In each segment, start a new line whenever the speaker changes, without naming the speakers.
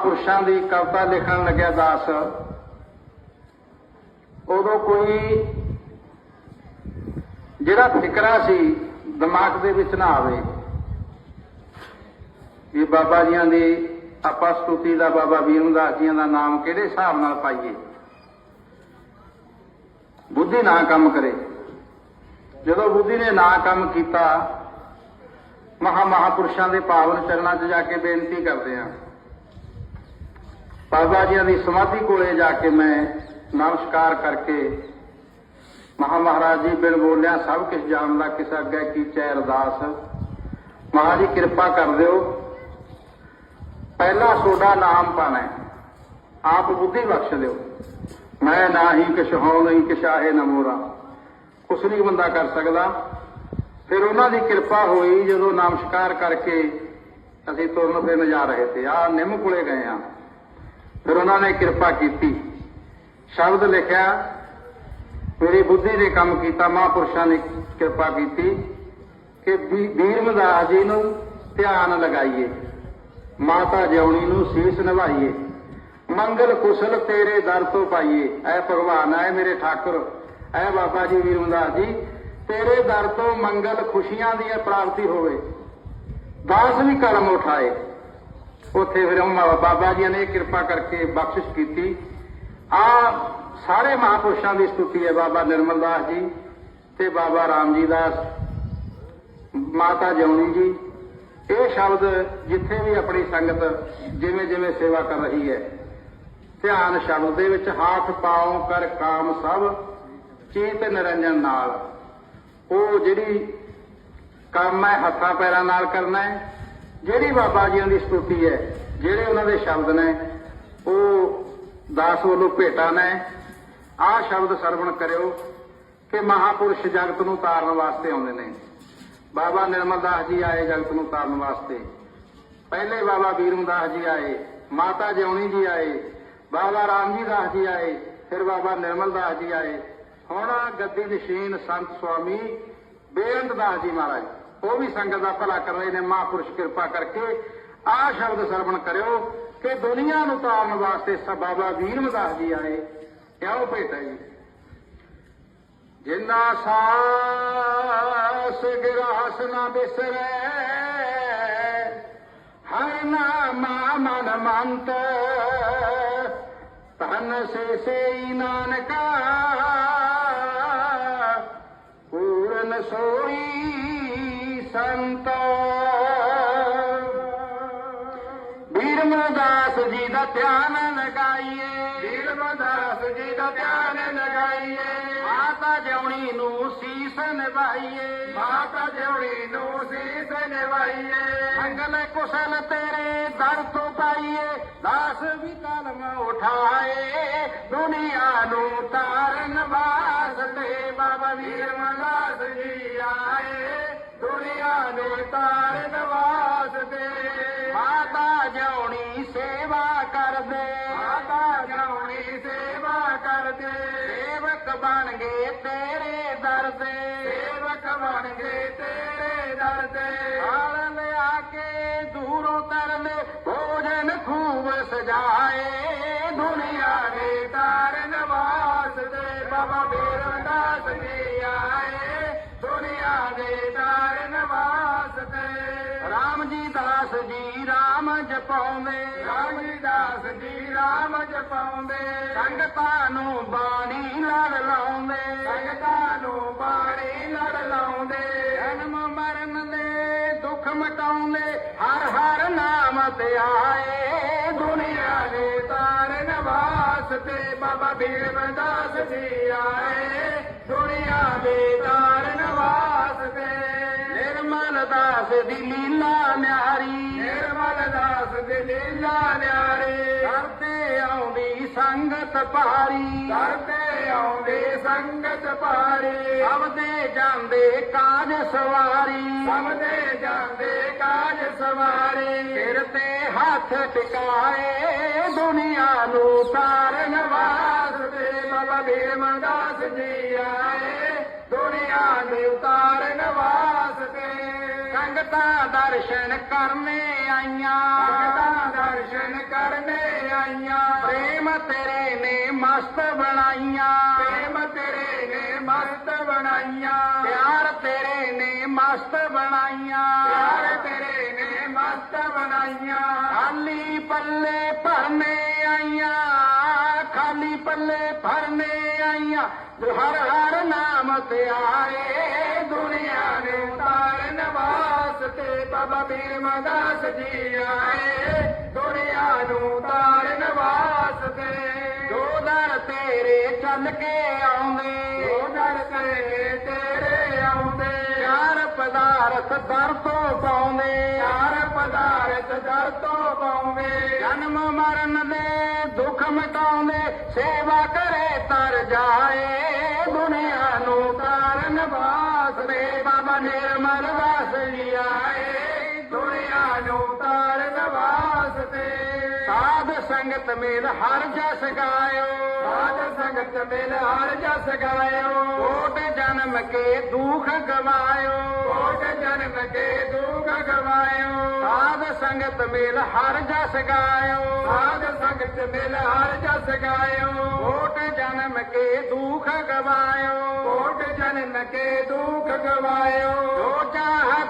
ਮਹਾਪੁਰਸ਼ਾਂ ਦੀ ਕਵਿਤਾ ਲਿਖਣ ਲੱਗਿਆ ਦਾਸ। ਉਦੋਂ ਕੋਈ ਜਿਹੜਾ ਫਿਕਰਾ ਸੀ, ਦਿਮਾਗ ਦੇ ਵਿੱਚ ਨਾ ਆਵੇ। ਵੀ ਬਾਬਾ ਜੀਆਂ ਦੀ ਆਪਾਂ ਸਤੁਤੀ ਦਾ, ਬਾਬਾ ਵੀਰਮਦਾਸ ਜੀਆਂ ਦਾ ਨਾਮ ਕਿਹੜੇ ਹਿਸਾਬ ਨਾਲ ਪਾਈਏ? ਬੁੱਧੀ ਨਾ ਕੰਮ ਕਰੇ। ਜਦੋਂ ਬੁੱਧੀ ਨੇ ਨਾ ਕੰਮ ਕੀਤਾ, ਮਹਾ ਮਹਾਪੁਰਸ਼ਾਂ ਦੇ ਪਾਵਨ ਚਰਨਾਂ 'ਚ ਜਾ ਕੇ ਬੇਨਤੀ ਕਰਦੇ ਆ ਬਾਬਾ ਜੀਆਂ ਦੀ ਸਮਾਧੀ ਕੋਲੇ ਜਾ ਕੇ ਮੈਂ ਨਮਸਕਾਰ ਕਰਕੇ ਮਹਾ ਮਹਾਰਾਜ ਜੀ ਬਿਨ ਬੋਲਿਆ ਸਭ ਕੁਝ ਜਾਣਦਾ, ਕਿਸ ਅੱਗੇ ਕੀਚੈ ਅਰਦਾਸ। ਮਹਾਰਾਜ ਜੀ, ਕਿਰਪਾ ਕਰ ਦਿਓ। ਪਹਿਲਾ ਸੋਡਾ ਨਾਮ ਪਾਣਾ ਆਪ ਬੁੱਧੀ ਬਖਸ਼ ਦਿਓ। ਮੈਂ ਨਾ ਹੀ ਕਿਛ ਹਉ ਨਹੀਂ ਕਿਛਾਹੇ ਨਾ ਮੋਰਾ। ਕੁਛ ਨਹੀਂ ਬੰਦਾ ਕਰ ਸਕਦਾ। ਫਿਰ ਉਹਨਾਂ ਦੀ ਕਿਰਪਾ ਹੋਈ ਜਦੋਂ ਨਮਸਕਾਰ ਕਰਕੇ ਅਸੀਂ ਤੁਰਨ ਫਿਰਨ ਜਾ ਰਹੇ ਤੇ ਆ ਨਿੰਮ ਕੋਲੇ ਗਏ ਆ ਫਿਰ ਉਹਨਾਂ ਨੇ ਕਿਰਪਾ ਕੀਤੀ। ਸ਼ਬਦ ਲਿਖਿਆ, ਮੇਰੀ ਬੁੱਧੀ ਨੇ ਕੰਮ ਕੀਤਾ, ਮਹਾਂਪੁਰਸ਼ਾਂ ਨੇ ਕਿਰਪਾ ਕੀਤੀ ਕਿ ਵੀਰ ਮਦਾਸ ਜੀ ਨੂੰ ਧਿਆਨ ਲਗਾਈਏ, ਮਾਤਾ ਜਿਉਣੀ ਨੂੰ ਸੀਸ ਨਿਭਾਈਏ, ਮੰਗਲ ਕੁਸ਼ਲ ਤੇਰੇ ਦਰ ਤੋਂ ਪਾਈਏ। ਐ ਭਗਵਾਨ, ਐ ਮੇਰੇ ਠਾਕੁਰ, ਐ ਬਾਬਾ ਜੀ ਵੀਰ ਮਦਾਸ ਜੀ ਤੇਰੇ ਦਰ ਤੋਂ ਮੰਗਲ ਖੁਸ਼ੀਆਂ ਦੀ ਪ੍ਰਾਪਤੀ ਹੋਵੇ। ਦਾਸ ਵੀ ਕਲਮ ਉਠਾਏ। ਉੱਥੇ ਫਿਰ ਬਾਬਾ ਜੀ ਨੇ ਕਿਰਪਾ ਕਰਕੇ ਬਖਸ਼ਿਸ਼ ਕੀਤੀ। ਆ ਸਾਰੇ ਮਹਾਪੁਰਸ਼ਾਂ ਦੀ ਸਤੁਤੀ ਹੈ ਬਾਬਾ ਨਿਰਮਲ ਦਾਸ ਜੀ ਤੇ ਬਾਬਾ ਰਾਮ ਜੀ ਦਾਸ ਮਾਤਾ ਜੌਣੀ ਜੀ। ਇਹ ਸ਼ਬਦ ਜਿੱਥੇ ਵੀ ਆਪਣੀ ਸੰਗਤ ਜਿਵੇਂ ਜਿਵੇਂ ਸੇਵਾ ਕਰ ਰਹੀ ਹੈ, ਧਿਆਨ ਸ਼ਬਦ ਦੇ ਵਿੱਚ ਹੱਥ, ਪਾਉ, ਕਰ, ਕਾਮ ਸਭ ਚੇਤ ਨਿਰੰਜਨ ਨਾਲ। ਉਹ ਜਿਹੜੀ ਕੰਮ ਹੈ, ਹੱਥਾਂ, ਪੈਰਾਂ ਨਾਲ ਕਰਨਾ ਹੈ ਜਿਹੜੀ ਬਾਬਾ ਜੀਆਂ ਦੀ ਸਤੁਤੀ ਹੈ, ਜਿਹੜੇ ਉਹਨਾਂ ਦੇ ਸ਼ਬਦ ਨੇ, ਉਹ ਦਾਸ ਵੱਲੋਂ ਭੇਟਾ ਨੇ, ਆਹ ਸ਼ਬਦ ਸਰਵਣ ਕਰਿਓ ਕਿ ਮਹਾਪੁਰਸ਼ ਜਗਤ ਨੂੰ ਤਾਰਨ ਵਾਸਤੇ ਆਉਂਦੇ ਨੇ। ਬਾਬਾ ਨਿਰਮਲ ਦਾਸ ਜੀ ਆਏ ਜਗਤ ਨੂੰ ਤਾਰਨ ਵਾਸਤੇ। ਪਹਿਲੇ ਬਾਬਾ ਵੀਰਮਦਾਸ ਜੀ ਆਏ, ਮਾਤਾ ਜਿਉਣੀ ਜੀ ਆਏ, ਬਾਬਾ ਰਾਮ ਜੀ ਦਾਸ ਜੀ ਆਏ, ਫਿਰ ਬਾਬਾ ਨਿਰਮਲ ਦਾਸ ਜੀ ਆਏ। ਹੁਣ ਗੱਦੀ ਨਸ਼ੀਨ ਸੰਤ ਸੁਆਮੀ ਬੇਅੰਤ ਦਾਸ ਜੀ ਮਹਾਰਾਜ। ਉਹ ਵੀ ਸੰਗਤ ਦਾ ਭਲਾ ਕਰ ਰਹੇ ਨੇ, ਮਹਾਪੁਰਸ਼ ਕਿਰਪਾ ਕਰਕੇ। ਆ ਸ਼ਬਦ ਸਰਵਣ ਕਰਿਓ ਕਿ ਦੁਨੀਆ ਨੂੰ ਤਾਰਨ ਵਾਸਤੇ ਸਭ ਬਾਬਾ ਵੀਰਮਦਾਸ ਜੀ ਆਏ। ਕਿਉਂ ਭੇਟਾ ਜੀ। ਜਿੰਨਾ ਸਾਸ ਗਿਰਾਸ ਨਾ ਬਿਸਰੈ, ਹਰ ਨਾਮਾ ਮਨ ਮੰਤ। ਤਨ ਸੇ ਸੇ ਨਾਨਕਾ, ਪੂਰਨ ਸੋਈ ਸੰਤ। ਵੀਰਮਦਾਸ ਜੀ ਦਾ ਧਿਆਨ ਲਗਾਈਏ। ਵੀਰਮਦਾਸ ਜੀ ਦਾ ਧਿਆਨ ਲਗਾਈਏ। ਮਾਤਾ ਜਉਣੀ ਨੂੰ ਸੀਸ ਨਿਭਾਈਏ। ਮਾਤਾ ਜਉਣੀ ਨੂੰ ਸੀਸ ਨਿਭਾਈਏ। ਮੰਗਲ ਕੁਸ਼ਲ ਤੇਰੇ ਦਰ ਤੋਂ ਪਾਈਏ। ਦਾਸ ਵੀ ਕਲਮ ਉਠਾਏ। ਦੁਨੀਆ ਨੂੰ ਤਾਰਨ ਵਾਸਤੇ ਬਾਬਾ ਵੀਰਮਦਾਸ ਜੀ ਆਏ। ਦੁਨੀਆ ਨੂੰ ਤਾਰਨ ਦੇ। ਮਾਤਾ ਜਉਣੀ ਸੇਵਾ ਕਰਦੇ। ਮਾਤਾ ਜਉਣੀ ਸੇਵਾ ਕਰਦੇ। ਸੇਵਕ ਬਣ ਗਏ ਤੇਰੇ ਦਰ ਦੇ ਸੇਵਕ ਬਣ ਗਏ ਤੇਰੇ ਦਰ ਦੇ ਹਾਲ ਲਿਆ ਕੇ ਦੂਰੋਂ ਤਰਲੇ ਭੋਜਨ ਖੂਬ ਸਜਾਏ। ਦੁਨੀਆ ਦੇ ਤਾਰਨ ਵਾਸਤੇ ਬਾਬਾ ਬੇਰੰਦਾਸ ਜੀ ਆਏ ਦੇ ਤਾਰਨ ਵਾਸਤੇ ਰਾਮ ਜੀ ਦਾਸ ਜੀ ਰਾਮ ਜਪਾਉਂਦੇ। ਰਾਮ ਜੀ ਦਾਸ ਜੀ ਰਾਮ ਜਪਾਉਂਦੇ। ਸੰਗਤਾਂ ਨੂੰ ਬਾਣੀ ਲੜ ਲਾਉਂਦੇ। ਸੰਗਤਾਂ ਨੂੰ ਬਾਣੀ ਲੜ ਲਾਉਂਦੇ। ਜਨਮ ਮਰਨ ਦੇ ਦੁੱਖ ਮਟਾਉਂਦੇ। ਹਰ ਹਰ ਨਾਮ ਤੇ ਆਏ ਦੁਨੀਆ ਦੇ ਤਾਰਨ ਵਾਸਤੇ ਬਾਬਾ ਬੀਰਮਦਾਸ ਜੀ ਆਏ। ਦੁਨੀਆ ਦੇ ਤਾਰਨ ਦਾਸ ਦੀ ਲੀਲਾ ਨਿਆਰੀ ਨਿਰਮਲ ਦਾਸ ਦੀ ਲੀਲਾ ਨਿਆਰੀ ਕਰਦੇ ਆਉਂਦੀ ਸੰਗਤ ਭਾਰੀ। ਕਰਦੇ ਆਉਂਦੀ ਸੰਗਤ ਭਾਰੀ। ਸਭਦੇ ਜਾਂਦੇ ਕਾਜ ਸਵਾਰੀ। ਸਭਦੇ ਜਾਂਦੇ ਕਾਜ ਸਵਾਰੀ। ਸਿਰ ਤੇ ਹੱਥ ਟਿਕਾਏ ਦੁਨੀਆ ਨੂੰ ਤਾਰਨ ਵਾਸਤੇ। ਬਾਬਾ ਬੀਰਮਦਾਸ ਜੀ ਆਏ। ਦੁਨੀਆ ਦੇ ਉਤਾਰਨ ਸੰਗਤਾਂ ਦਰਸ਼ਨ ਕਰਨੇ ਆਈਆਂ। ਸੰਗਤਾਂ
ਦਰਸ਼ਨ ਕਰਨੇ ਆਈਆਂ।
ਪ੍ਰੇਮ ਤੇਰੇ ਨੇ ਮਸਤ ਬਣਾਈਆਂ।
ਪ੍ਰੇਮ ਤੇਰੇ ਨੇ ਮਸਤ ਬਣਾਈਆਂ।
ਪਿਆਰ ਤੇਰੇ ਨੇ ਮਸਤ ਬਣਾਈਆਂ।
ਪਿਆਰ ਤੇਰੇ ਨੇ ਮਸਤ ਬਣਾਈਆਂ।
ਖਾਲੀ ਪੱਲੇ ਭਰਨੇ ਆਈਆਂ। ਖਾਲੀ ਪੱਲੇ ਭਰਨੇ ਆਈਆਂ। ਹਰ ਹਰ ਨਾਮ ਤੇ ਆਏ ਦੁਨੀਆ।
ਬਾਬਾ ਬੀਰ ਮਦਾਸ ਜੀ ਆਏ। ਦੁਨੀਆ ਨੂੰ ਤਾਰਨ ਵਾਸਤੇ।
ਜੋ ਦਰ ਤੇਰੇ ਚੱਲ ਕੇ ਆਉਂਦੇ।
ਉਹ ਦਰ ਤੇ ਤੇਰੇ ਆਉਂਦੇ।
ਚਾਰ ਪਦਾਰਥ ਦਰ ਤੋਂ ਪਾਉਂਦੇ।
ਚਾਰ ਪਦਾਰਥ ਦਰ ਤੋਂ ਪਾਉਂਦੇ।
ਜਨਮ ਮਰਨ ਦੇ ਦੁੱਖ ਮਿਟਾਉਂਦੇ। ਸੇਵਾ ਕਰੇ ਤਰ ਜਾਏ। ਦੁਨੀਆ ਨੂੰ ਤਾਰਨ ਵਾਸਤੇ। ਬਾਬਾ ਨਿਰਮਲ ਦਾਸ ਜੀ ਆਏ।
ਦੁਨੀਆ ਨੂੰ ਤਾਰਨ ਵਾਸਤੇ
ਸਾਧ ਸੰਗਤ ਮੇਲ ਹਰ ਜਸ ਗਾਇਓ।
ਸਾਧ ਸੰਗਤ ਮਿਲ ਹਰ ਜਸ ਗਾਇਓ।
ਕੋਟ ਜਨਮ ਕੇ ਦੁੱਖ ਗਵਾਇਓ।
ਕੋਟ ਜਨਮ ਕੇ ਦੁੱਖ ਗਵਾਇਓ।
ਸਾਧ ਸੰਗਤ ਮੇਲ ਹਰ ਜਸ ਗਾਇਓ।
ਸਾਧ ਸੰਗਤ ਮਿਲ ਹਰ ਜਸ ਗਾਇਓ।
ਕੋਟ ਜਨਮ ਕੇ ਦੁੱਖ ਗਵਾਇਓ।
ਕੋਟ ਜਨਮ ਕੇ ਦੁੱਖ ਗਵਾਇਓ।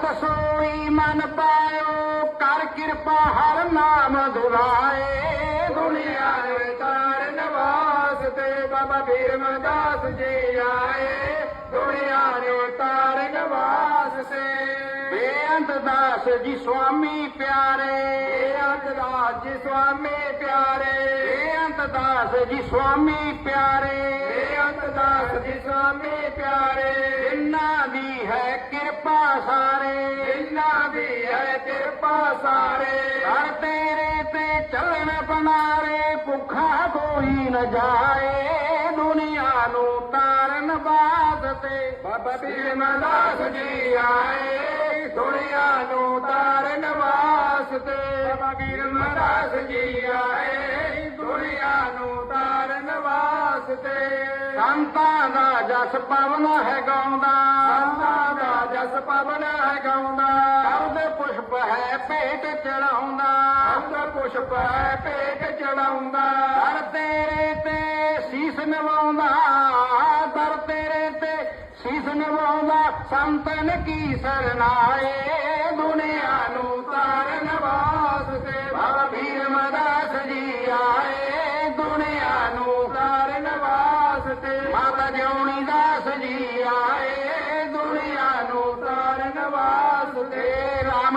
ਜੋ ਸੋਈ ਮਨ ਪਾਇਓ, ਕਰ ਕਿਰਪਾ, ਹਰ ਨਾਮ ਦੁਲਾਏ।
ਦੁਨੀਆ ਨੂੰ ਤਾਰਨ ਵਾਸਤੇ ਬਾਬਾ ਬੀਰ ਮਦਾਸ ਜੀ ਆਏ। ਦੁਨੀਆ ਨੂੰ ਤਾਰਨ ਵਾਸਤੇ
ਬੇਅੰਤ ਦਾਸ ਜੀ, ਸੁਆਮੀ ਪਿਆਰੇ।
ਬੇਅੰਤ ਦਾਸ ਜੀ, ਸੁਆਮੀ ਪਿਆਰੇ।
ਬੇਅੰਤ ਦਾਸ ਜੀ ਸੁਆਮੀ ਪਿਆਰੇ।
ਬੇਅੰਤ ਦਾਸ ਜੀ ਸੁਆਮੀ ਪਿਆਰੇ।
ਜਿਨ੍ਹਾਂ ਦੀ ਹੈ ਕਿਰਪਾ ਸਾਰੇ।
ਜਿਨ੍ਹਾਂ ਦੀ ਹੈ ਕਿਰਪਾ ਸਾਰੇ।
ਹਰ ਤੇਰੇ ਤੇ ਚੱਲਣ ਬਨਾਰੇ ਭੁੱਖਾ ਕੋਈ ਨ ਜਾਏ। ਦੁਨੀਆ ਨੂੰ ਤਾਰਨ ਵਾਸਤੇ
ਬਾਬਾ ਬੀਰ ਮਦਾਸ ਜੀ ਆਏ। ਦੁਨੀਆ ਨੂੰ ਤਾਰਨ ਵਾਸਤੇ। ਬਾਬਾ ਬੀਰ ਮਦਾਸ ਜੀ ਆਏ।
ਸੰਤਾਂ ਦਾ ਜਸ ਪਵਨ ਹੈ ਗਾਉਂਦਾ।
ਸੰਤਾਂ ਦਾ ਜਸ ਪਵਨ ਹੈ ਗਾਉਂਦਾ।
ਕਰਦ ਪੁਸ਼ਪ ਹੈ ਭੇਟ ਚੜਾਉਂਦਾ।
ਅੰਦਰ ਪੁਸ਼ਪ ਹੈ ਪੇਟ ਚੜਾਉਂਦਾ।
ਦਰ ਤੇਰੇ ਤੇ ਸੀਸ ਨਿਵਾਉਂਦਾ। ਦਰ ਤੇਰੇ ਤੇ ਸੀਸ ਨਿਵਾਉਂਦਾ। ਸੰਤਨ ਕੀ ਸਰਨਾਏ। ਦੁਨੀਆ ਨੂੰ
ਤਾਰਨ ਵਾਸਤੇ।
ਬਾਬਾ ਭੀਮ ਦਾਸ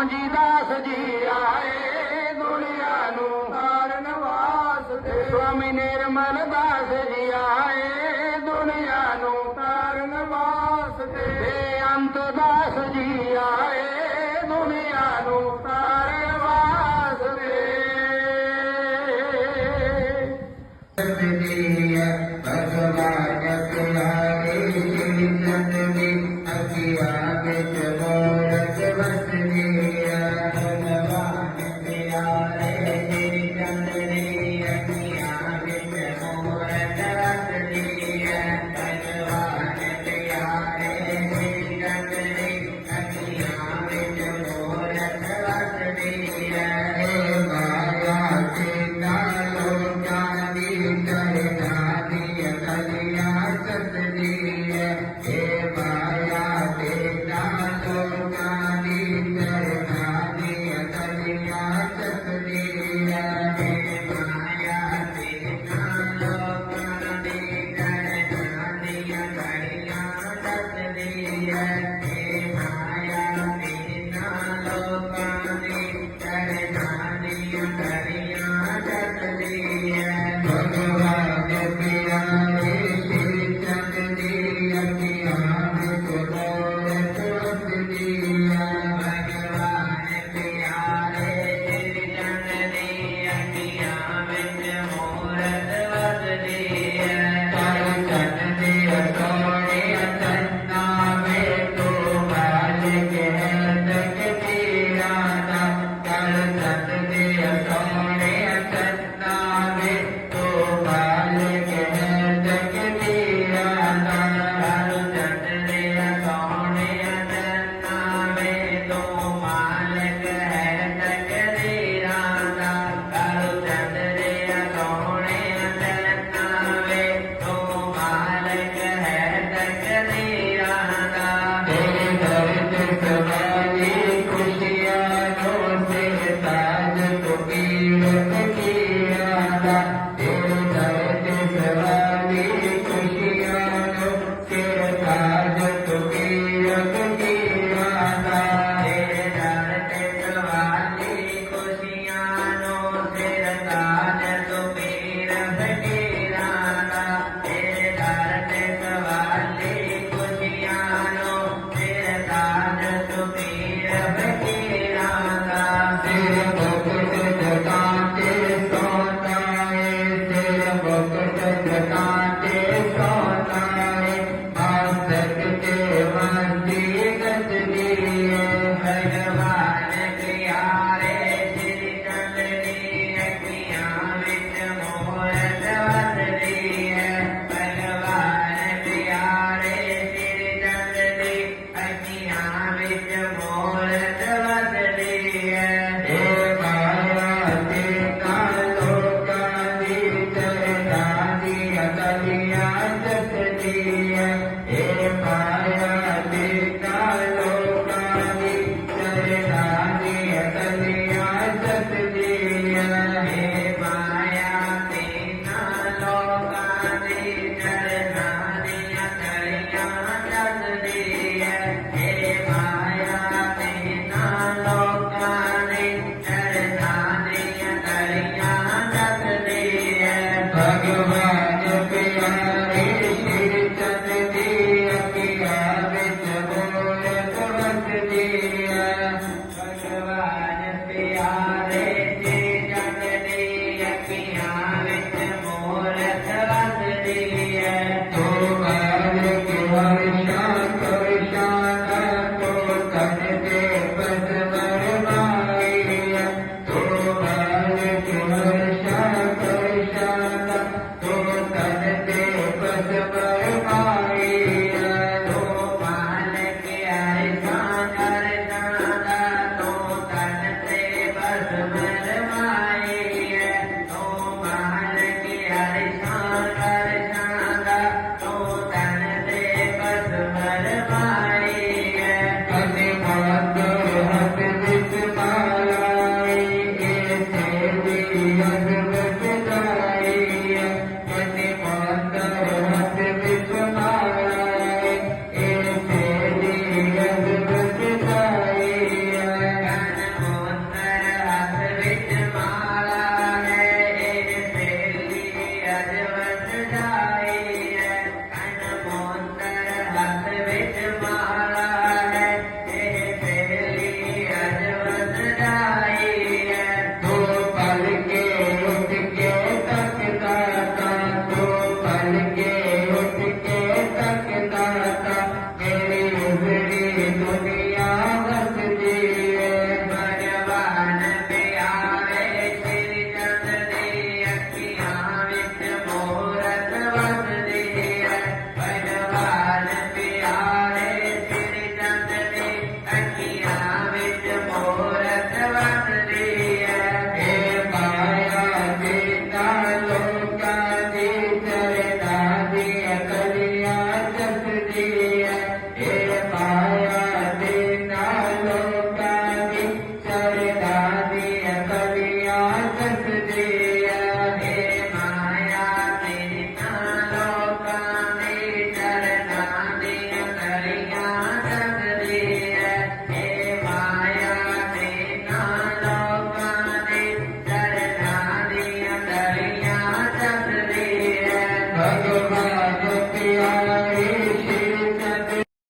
ਤੇ ਜੀ ਦਾਸ ਜੀ ਆਏ, ਦੁਨੀਆ ਨੂੰ
ਤਾਰਨ ਵਾਸਤੇ।
ਸਵਾਮੀ ਨਿਰਮਲ ਦਾਸ ਜੀ ਆਏ, ਦੁਨੀਆ ਨੂੰ
ਤਾਰਨ ਵਾਸਤੇ।
ਤੇ ਅੰਤ ਦਾਸ ਜੀ ਆਏ
Yeah,